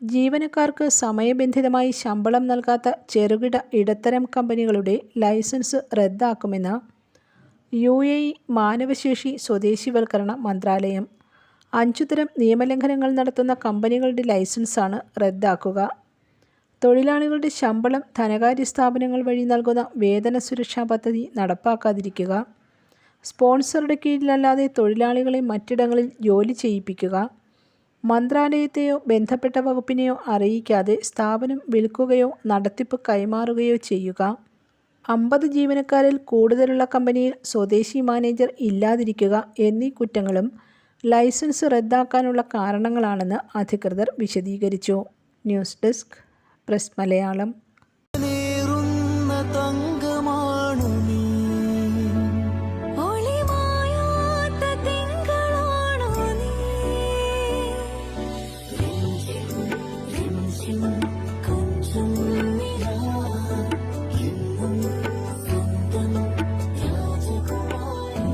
ജീവനക്കാർക്ക് സമയബന്ധിതമായി ശമ്പളം നൽകാത്ത ചെറുകിട ഇടത്തരം കമ്പനികളുടെ ലൈസൻസ് റദ്ദാക്കുമെന്ന് യു എ ഇ മാനവശേഷി സ്വദേശിവൽക്കരണ മന്ത്രാലയം. അഞ്ചുതരം നിയമലംഘനങ്ങൾ നടത്തുന്ന കമ്പനികളുടെ ലൈസൻസാണ് റദ്ദാക്കുക. തൊഴിലാളികളുടെ ശമ്പളം ധനകാര്യ സ്ഥാപനങ്ങൾ വഴി നൽകുന്ന വേതന സുരക്ഷാ പദ്ധതി നടപ്പാക്കാതിരിക്കുക. സ്പോൺസറുടെ കീഴിലല്ലാതെ തൊഴിലാളികളെ മറ്റിടങ്ങളിൽ ജോലി ചെയ്യിപ്പിക്കുക. മന്ത്രാലയത്തെയോ ബന്ധപ്പെട്ട വകുപ്പിനെയോ അറിയിക്കാതെ സ്ഥാപനം വിൽക്കുകയോ നടത്തിപ്പ് കൈമാറുകയോ ചെയ്യുക. അമ്പത് ജീവനക്കാരിൽ കൂടുതലുള്ള കമ്പനിയിൽ സ്വദേശി മാനേജർ ഇല്ലാതിരിക്കുക എന്നീ കുറ്റങ്ങളും ലൈസൻസ് റദ്ദാക്കാനുള്ള കാരണങ്ങളാണെന്ന് അധികൃതർ വിശദീകരിച്ചു. News desk press Malayalam.